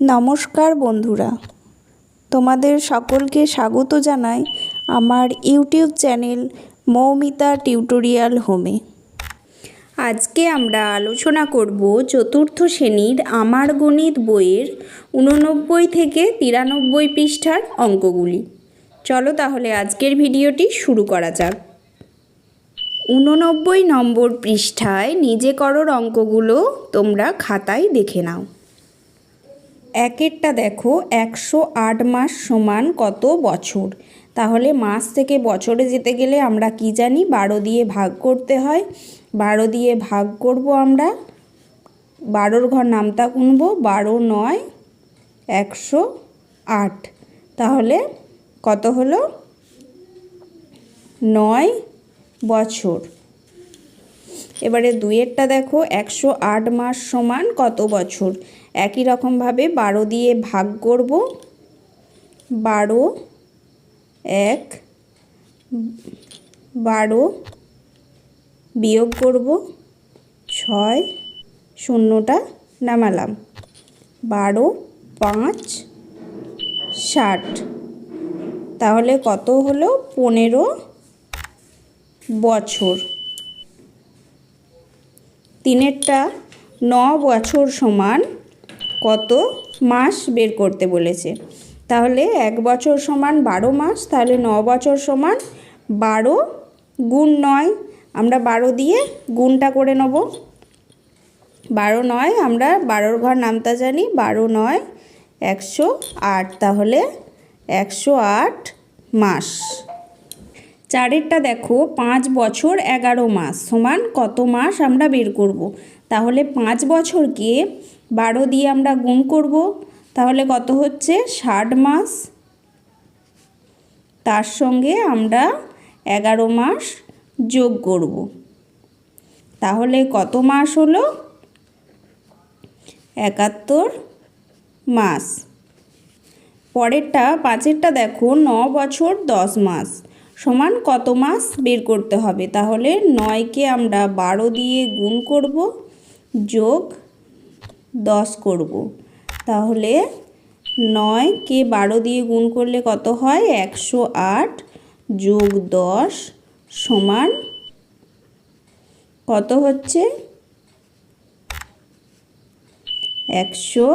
নমস্কার বন্ধুরা। তোমাদের সকলকে স্বাগত জানাই আমার ইউটিউব চ্যানেল মৌমিতা টিউটোরিয়াল হোমে। আজকে আমরা আলোচনা করব চতুর্থ শ্রেণির আমার গণিত বইয়ের উননব্বই থেকে তিরানব্বই পৃষ্ঠার অঙ্কগুলি। চলো তাহলে আজকের ভিডিওটি শুরু করা যাক। উননব্বই নম্বর পৃষ্ঠায় নিজে করর অঙ্কগুলো তোমরা খাতায় দেখে নাও। একেরটা দেখো, একশো আট মাস সমান কত বছর? তাহলে মাস থেকে বছরে যেতে গেলে আমরা কি জানি? বারো দিয়ে ভাগ করতে হয়। বারো দিয়ে ভাগ করব আমরা। বারোর ঘর নামতা গুনব, বারো নয়, একশো আট। তাহলে কত হলো? নয় বছর। এবারে দুইয়েরটা দেখো, একশো আট মাস সমান কত বছর? একই রকমভাবে বারো দিয়ে ভাগ করব। বারো, এক, বারো বিয়োগ করব। ছয়, শূন্যটা নামালাম। বারো, পাঁচ, ষাট। তাহলে কত হলো? পনেরো বছর। তিনেরটা ন বছর সমান কত মাস বের করতে বলেছে? তাহলে এক বছর সমান বারো মাস, তাহলে ন বছর সমান বারো গুণ নয়, আমরা বারো দিয়ে গুণটা করে নেব। বারো নয়, আমরা বারোর ঘর নামতা জানি, বারো নয় একশো আট, তাহলে একশো আট মাস। চারেরটা দেখো, পাঁচ বছর এগারো মাস সমান কত মাস আমরা বের করব। তাহলে পাঁচ বছরকে বারো দিয়ে আমরা গুণ করব, তাহলে কত হচ্ছে? ষাট মাস। তার সঙ্গে আমরা এগারো মাস যোগ করব। তাহলে কত মাস হলো? একাত্তর মাস। পরেরটা, পাঁচেরটা দেখো, ন বছর দশ মাস। সমান কত মাস? বের করতে হবে। তাহলে নয়কে আমরা বারো দিয়ে গুণ করব যোগ দশ করব। তাহলে নয়কে বারো দিয়ে গুণ করলে কত হয়? একশো আট যোগ দশ সমান কত হচ্ছে? একশো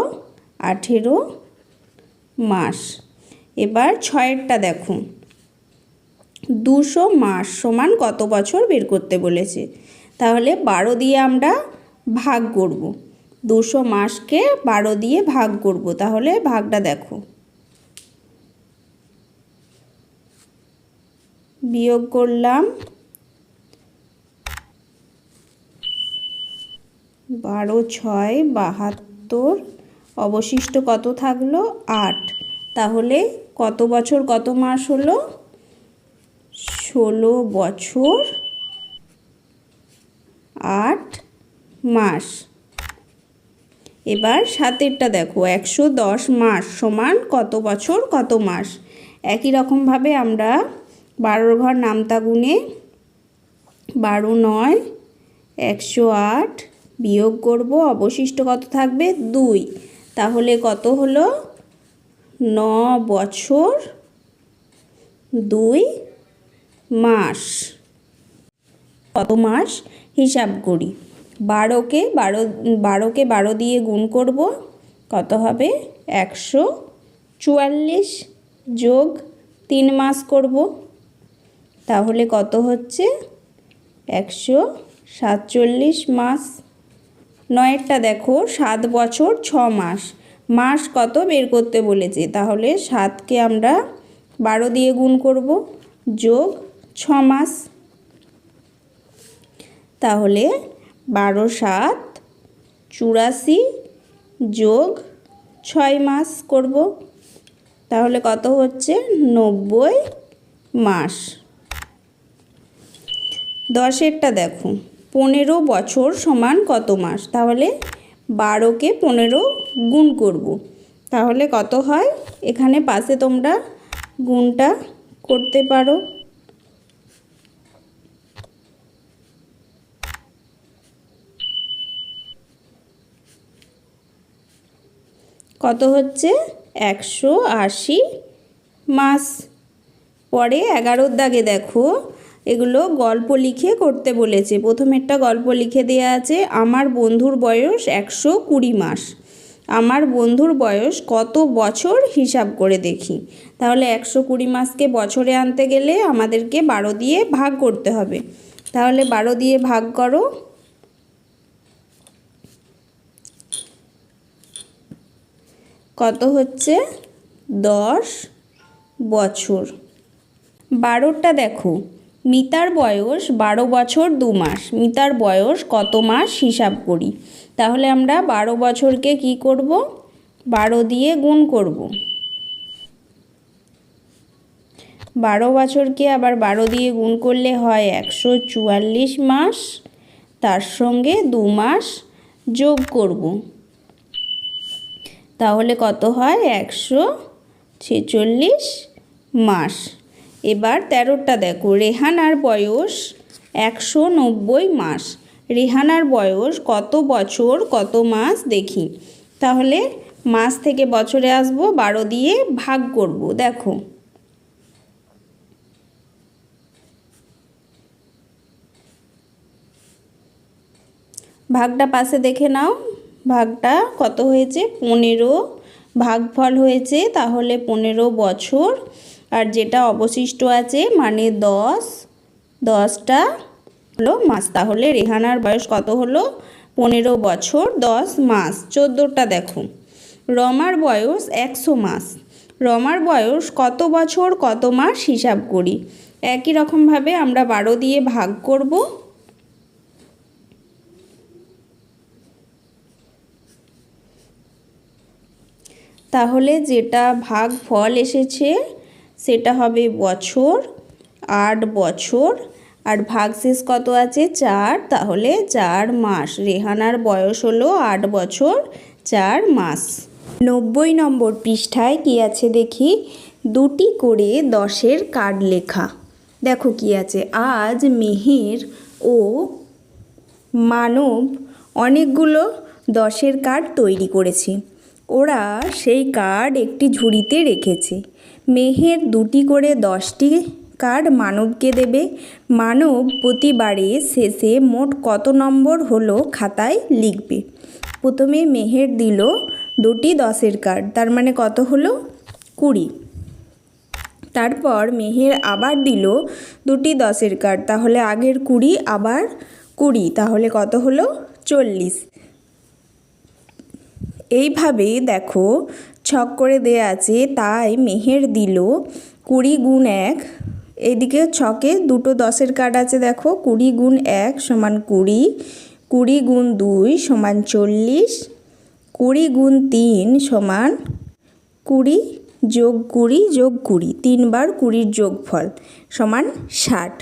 আঠেরো মাস। এবার ছয়েরটা দেখুন। দুশো মাস সমান কত বছর? বের করতে বলেছে। তাহলে বারো দিয়ে আমরা ভাগ করব। দুশো মাসকে বারো দিয়ে ভাগ করব। তাহলে ভাগটা দেখো। বিয়োগ করলাম বারো, ছয়, বাহাত্তর। অবশিষ্ট কত থাকল? আট। তাহলে কত বছর, কত মাস হলো? ষোলো বছর, আট মাস। এবার সাতেরটা দেখো, একশো দশ মাস সমান কত বছর, কত মাস? একই রকমভাবে আমরা বারোর ঘর নামতা গুনে বারো নয়, একশো আট বিয়োগ করব, অবশিষ্ট কত থাকবে? দুই। তাহলে কত হলো? ন বছর দুই মাস। কত মাস? হিসাব করি। বারোকে বারো বারোকে বারো দিয়ে গুণ করব, কত হবে? একশো চুয়াল্লিশ যোগ তিন মাস করব, তাহলে কত হচ্ছে? একশো সাতচল্লিশ মাস। নয়েরটা দেখো, সাত বছর ছ মাস। মাস কত? বের করতে বলেছে। তাহলে সাতকে আমরা বারো দিয়ে গুণ করব, যোগ ছ মাস। তাহলে বারো সাত চুরাশি যোগ ছয় মাস করব। তাহলে কত হচ্ছে? নব্বই মাস। দশেরটা দেখো। পনেরো বছর সমান কত মাস? তাহলে বারোকে পনেরো গুণ করব। তাহলে কত হয়? এখানে পাশে তোমরা গুণটা করতে পারো। কত হচ্ছে? একশো আশি মাস। পরে এগারোর দাগে দেখো, এগুলো গল্প লিখে করতে বলেছে। প্রথমে একটা গল্প লিখে দেওয়া আছে, আমার বন্ধুর বয়স একশো কুড়ি মাস। আমার বন্ধুর বয়স কত বছর? হিসাব করে দেখি। তাহলে একশো কুড়ি মাসকে বছরে আনতে গেলে আমাদেরকে বারো দিয়ে ভাগ করতে হবে। তাহলে বারো দিয়ে ভাগ করো কত হচ্ছে? দশ বছর। বারোটা দেখো। মিতার বয়স বারো বছর দু মাস। মিতার বয়স কত মাস? হিসাব করি। তাহলে আমরা বারো বছরকে কি করব? বারো দিয়ে গুণ করব। বারো বছরকে আবার বারো দিয়ে গুণ করলে হয় একশো চুয়াল্লিশ মাস। তার সঙ্গে দু মাস যোগ করব। তাহলে কত হয়? একশো ছেচল্লিশ মাস। এবার তেরোটা দেখো। রেহানার বয়স একশো নব্বই মাস। রেহানার বয়স কত বছর, কত মাস দেখি। তাহলে মাস থেকে বছরে আসব, বারো দিয়ে ভাগ করব। দেখো। ভাগটা পাশে দেখে নাও। ভাগটা কত হয়েছে? পনেরো। ভাগফল হয়েছে তাহলে পনেরো বছর। আর যেটা অবশিষ্ট আছে মানে দশ। দশটা হলো মাস। তাহলে রেহানার বয়স কত হলো? পনেরো বছর, দশ মাস। চোদ্দোটা দেখো। রমার বয়স একশো মাস। রমার বয়স কত বছর, কত মাস হিসাব করি। একই রকমভাবে আমরা বারো দিয়ে ভাগ করব। তাহলে যেটা ভাগ ফল এসেছে, সেটা হবে বছর, আট বছর, আর ভাগশেষ কত আছে? চার। তাহলে চার মাস। রেহানার বয়স হলো আট বছর, চার মাস। নব্বই নম্বর পৃষ্ঠায় কি আছে দেখি? দুটি করে দশের কার্ড লেখা। দেখো কি আছে। আজ মেহের ও মানব অনেকগুলো দশের কার্ড তৈরি করেছে। ওরা সেই কার্ড একটি ঝুড়িতে রেখেছে। মেহের দুটি করে দশটি কার্ড মানবকে দেবে। মানব প্রতিবারে শেষে মোট কত নম্বর হলো খাতায় লিখবে। প্রথমে মেহের দিল দুটি দশের কার্ড, তার মানে কত হলো? কুড়ি। তারপর মেহের আবার দিল দুটি দশের কার্ড, তাহলে আগের কুড়ি, আবার কুড়ি, তাহলে কত হলো? চল্লিশ। এইভাবে দেখো, ছক করে দেয়া আছে, তাই মেহের দিল। কুড়ি গুণ এক। এদিকে ছকে দুটো দশের কার্ড আছে দেখো, কুড়ি গুণ এক সমান কুড়ি কুড়ি গুণ দুই সমান চল্লিশ, কুড়ি গুণ তিন সমান কুড়ি যোগ কুড়ি যোগ কুড়ি, তিনবার কুড়ির যোগফল সমান ষাট।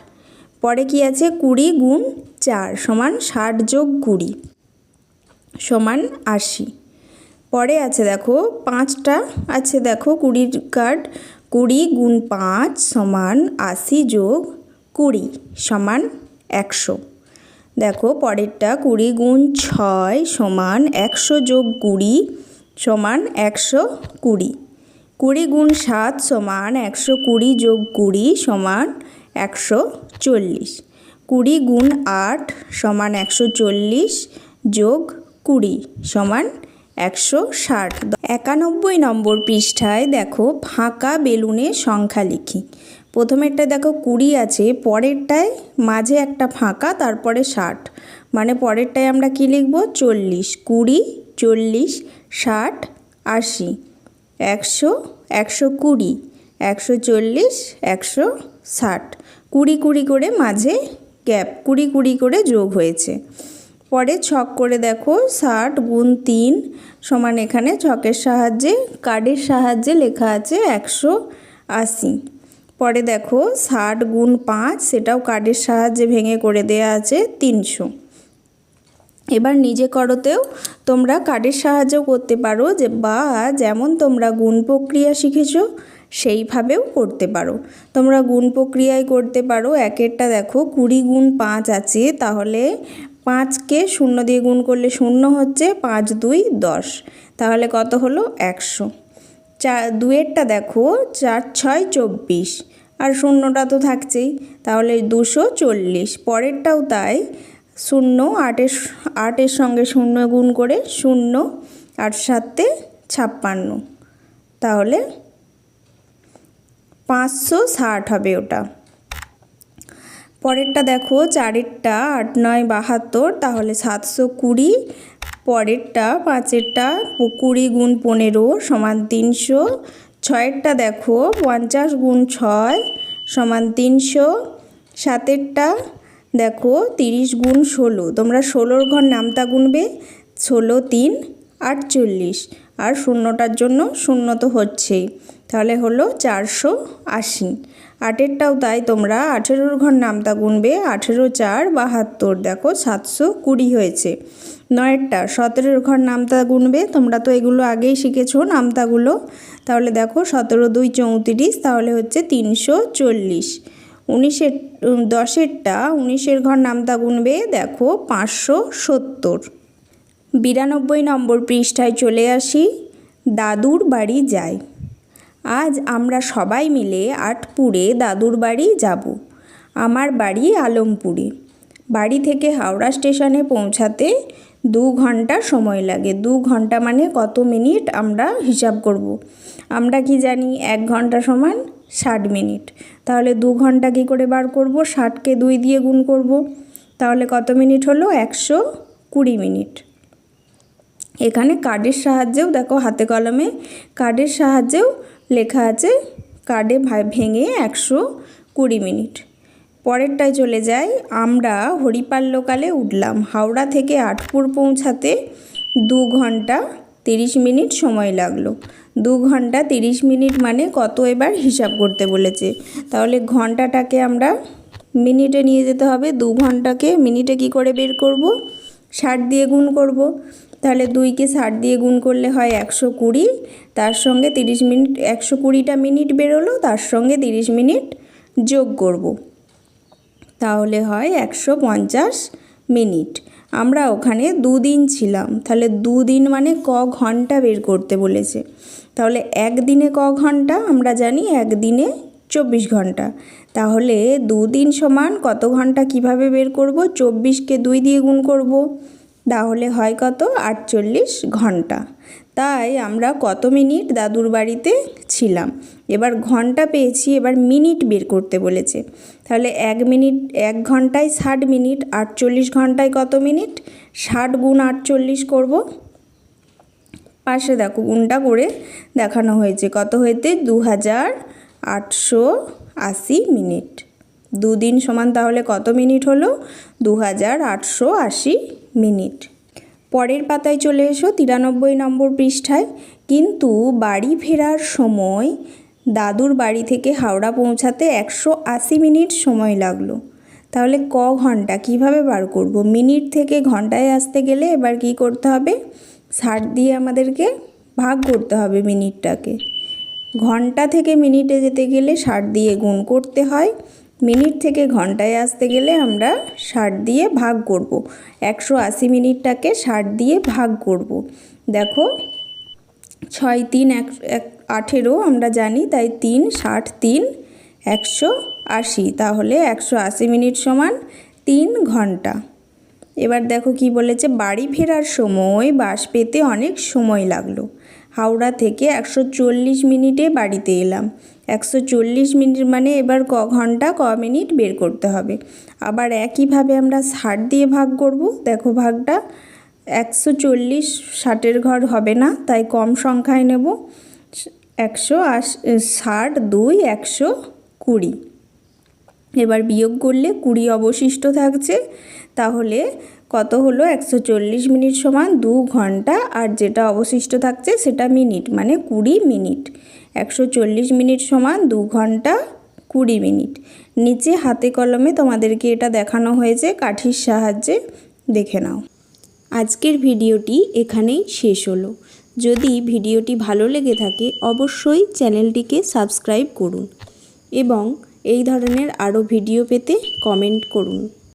পরে কি আছে? কুড়ি গুণ চার সমান ষাট যোগ কুড়ি সমান আশি। পরে আছে দেখো, পাঁচটা আছে দেখো, কুড়ির কার্ড কুড়ি গুণ পাঁচ সমান আশি যোগ কুড়ি সমান একশো। দেখো, পরেরটা কুড়ি গুণ ছয় সমান একশো যোগ কুড়ি সমান একশো কুড়ি। কুড়ি গুণ সাত সমান একশো কুড়ি যোগ কুড়ি সমান একশো চল্লিশ। কুড়ি গুণ আট সমান একশো চল্লিশ যোগ কুড়ি সমান একশো ষাট। একানব্বই নম্বর পৃষ্ঠায় দেখো, ফাঁকা বেলুনের সংখ্যা লিখি। প্রথমেরটা দেখো কুড়ি আছে, পরেরটায় মাঝে একটা ফাঁকা, তারপরে ষাট। মানে পরেরটায় আমরা কি লিখব? চল্লিশ। কুড়ি, চল্লিশ, ষাট, আশি। একশো একশো কুড়ি, একশো চল্লিশ, একশো ষাট। কুড়ি কুড়ি করে মাঝে গ্যাপ, কুড়ি কুড়ি করে যোগ হয়েছে। পরে ছক করে দেখো, ষাট গুণ তিন সমান এখানে ছকের সাহায্যে, কার্ডের সাহায্যে লেখা আছে একশো আশি। পরে দেখো, ষাট গুণ পাঁচ সেটাও কার্ডের সাহায্যে ভেঙে করে দেয়া আছে তিনশো। এবার নিজে করতেও তোমরা কার্ডের সাহায্যেও করতে পারো যে, বা যেমন তোমরা গুণ প্রক্রিয়া শিখেছো, সেইভাবেও করতে পারো। তোমরা গুণ প্রক্রিয়ায় করতে পারো, একেরটা দেখো কুড়ি গুণ পাঁচ আছে, তাহলে পাঁচকে শূন্য দিয়ে গুণ করলে শূন্য হচ্ছে পাঁচ, দুই, দশ। তাহলে কত হলো? একশো। চার দুয়েরটা দেখো, চার, ছয়, চব্বিশ। আর শূন্যটা তো থাকছেই। তাহলে দুশো চল্লিশ। পরেরটাও তাই। শূন্য, আটের আটের সঙ্গে শূন্য গুণ করে শূন্য আট সাতে ছাপ্পান্ন। তাহলে পাঁচশো ষাট হবে ওটা। পরেরটা দেখো, চারেরটা আট নয় বাহাত্তর, তাহলে সাতশো কুড়ি। পরেরটা, পাঁচেরটা, কুড়ি গুণ পনেরো সমান তিনশো। ছয়েরটা দেখো, পঞ্চাশ গুণ ছয় সমান তিনশো। সাতেরটা দেখো, তিরিশ গুণ ষোলো। তোমরা ষোলোর ঘর নামতা গুনবে, ষোলো, তিন, আটচল্লিশ। আর শূন্যটার জন্য শূন্য তো হচ্ছেই। তাহলে হলো চারশো আশি। আটেরটাও তাই তোমরা আঠেরোর ঘর নামতা গুনবে, আঠেরো চার বাহাত্তর, দেখো সাতশো কুড়ি হয়েছে। নয়েরটা, সতেরোর ঘর নামতা গুনবে, তোমরা তো এগুলো আগেই শিখেছো নামতাগুলো। তাহলে দেখো সতেরো দুই চৌত্রিশ, তাহলে হচ্ছে তিনশো চল্লিশ। উনিশের দশেরটা, উনিশের ঘর নামতা গুনবে, দেখো পাঁচশো সত্তর। বিরানব্বই নম্বর পৃষ্ঠায় চলে আসি, দাদুর বাড়ি যাই আজ আমরা সবাই মিলে আটপুরে দাদুর বাড়ি যাব। আমার বাড়ি আলমপুরে। বাড়ি থেকে হাওড়া স্টেশনে পৌঁছাতে দু ঘণ্টা সময় লাগে। দু ঘণ্টা মানে কত মিনিট আমরা হিসাব করব। আমরা কি জানি? এক ঘণ্টা সমান ষাট মিনিট। তাহলে দু ঘণ্টা কী করে বার করব? ষাটকে দুই দিয়ে গুণ করব। তাহলে কত মিনিট হলো? একশো কুড়ি মিনিট। এখানে কার্ডের সাহায্যেও দেখো, হাতে কলমে কার্ডের সাহায্যেও লেখা আছে, কার্ডে ভেঙে একশো কুড়ি মিনিট। পরেরটায় চলে যাই, আমরা হরিপাল লোকালে উঠলাম। হাওড়া থেকে আটপুর পৌঁছাতে দু ঘণ্টা তিরিশ মিনিট সময় লাগল। দু ঘণ্টা তিরিশ মিনিট মানে কত এবার হিসাব করতে বলেছে? তাহলে ঘন্টাটাকে আমরা মিনিটে নিয়ে যেতে হবে। দু ঘন্টাকে মিনিটে কি করে বের করব? ষাট দিয়ে গুণ করব। তাহলে দুইকে ষাট দিয়ে গুণ করলে হয় একশো কুড়ি। তার সঙ্গে তিরিশ মিনিট, একশো কুড়িটা মিনিট বেরোলো, তার সঙ্গে তিরিশ মিনিট যোগ করব। তাহলে হয় একশো পঞ্চাশ মিনিট। আমরা ওখানে দুদিন ছিলাম। তাহলে দুদিন মানে ক ঘণ্টা বের করতে বলেছে। তাহলে একদিনে ক ঘণ্টা? আমরা জানি একদিনে চব্বিশ ঘণ্টা। তাহলে দুদিন সমান কত ঘণ্টা কীভাবে বের করব? চব্বিশকে দুই দিয়ে গুণ করব। তাহলে হয় কত? আটচল্লিশ ঘণ্টা। তাই আমরা কত মিনিট দাদুর বাড়িতে ছিলাম? এবার ঘণ্টা পেয়েছি, এবার মিনিট বের করতে বলেছে। তাহলে এক মিনিট, এক ঘন্টায় ষাট মিনিট, আটচল্লিশ ঘন্টায় কত মিনিট? ষাট গুণ আটচল্লিশ করব। পাশে দেখো গুণটা করে দেখানো হয়েছে। কত হয়েছে? দু হাজার আটশো আশি মিনিট। দুদিন সমান তাহলে কত মিনিট হলো? দু হাজার আটশো আশি মিনিট। পরের পাতায় চলে এসো, তিরানব্বই নম্বর পৃষ্ঠায়। কিন্তু বাড়ি ফেরার সময় দাদুর বাড়ি থেকে হাওড়া পৌঁছাতে একশো আশি মিনিট সময় লাগল। তাহলে ক ঘণ্টা? কীভাবে বার করব? মিনিট থেকে ঘন্টায় আসতে গেলে এবার কি করতে হবে? ষাট দিয়ে আমাদেরকে ভাগ করতে হবে মিনিটটাকে। ঘণ্টা থেকে মিনিটে যেতে গেলে ষাট দিয়ে গুণ করতে হয়। মিনিট থেকে ঘন্টায় আসতে গেলে আমরা ষাট দিয়ে ভাগ করব। একশো আশি মিনিটটাকে ষাট দিয়ে ভাগ করব। দেখো, ছয়, তিন, এক আঠেরো আমরা জানি, তাই তিন, ষাট, তিন, একশো আশি তাহলে একশো আশি মিনিট সমান তিন ঘণ্টা এবার দেখো কি বলেছে, বাড়ি ফেরার সময় বাস পেতে অনেক সময় লাগল হাওড়া থেকে একশো চল্লিশ মিনিটে বাড়িতে এলাম। একশো চল্লিশ মিনিট মানে এবার ক ঘণ্টা ক মিনিট বের করতে হবে। আবার একইভাবে আমরা ষাট দিয়ে ভাগ করব। দেখো ভাগটা একশো চল্লিশ ষাটের ঘর হবে না, তাই কম সংখ্যায় নেব। একশো আশ, ষাট, দুই, একশো কুড়ি। এবার বিয়োগ করলে কুড়ি অবশিষ্ট থাকছে। তাহলে কত হলো? একশো চল্লিশ মিনিট সমান দু ঘণ্টা। আর যেটা অবশিষ্ট থাকছে সেটা মিনিট মানে কুড়ি মিনিট। একশো চল্লিশ মিনিট সমান দু ঘণ্টা, কুড়ি মিনিট। নিচে হাতে কলমে তোমাদেরকে এটা দেখানো হয়েছে, কাঠির সাহায্যে। দেখে নাও। আজকের ভিডিওটি এখানেই শেষ হলো। যদি ভিডিওটি ভালো লেগে থাকে, অবশ্যই চ্যানেলটিকে সাবস্ক্রাইব করুন। এবং এই ধরনের আরও ভিডিও পেতে কমেন্ট করুন।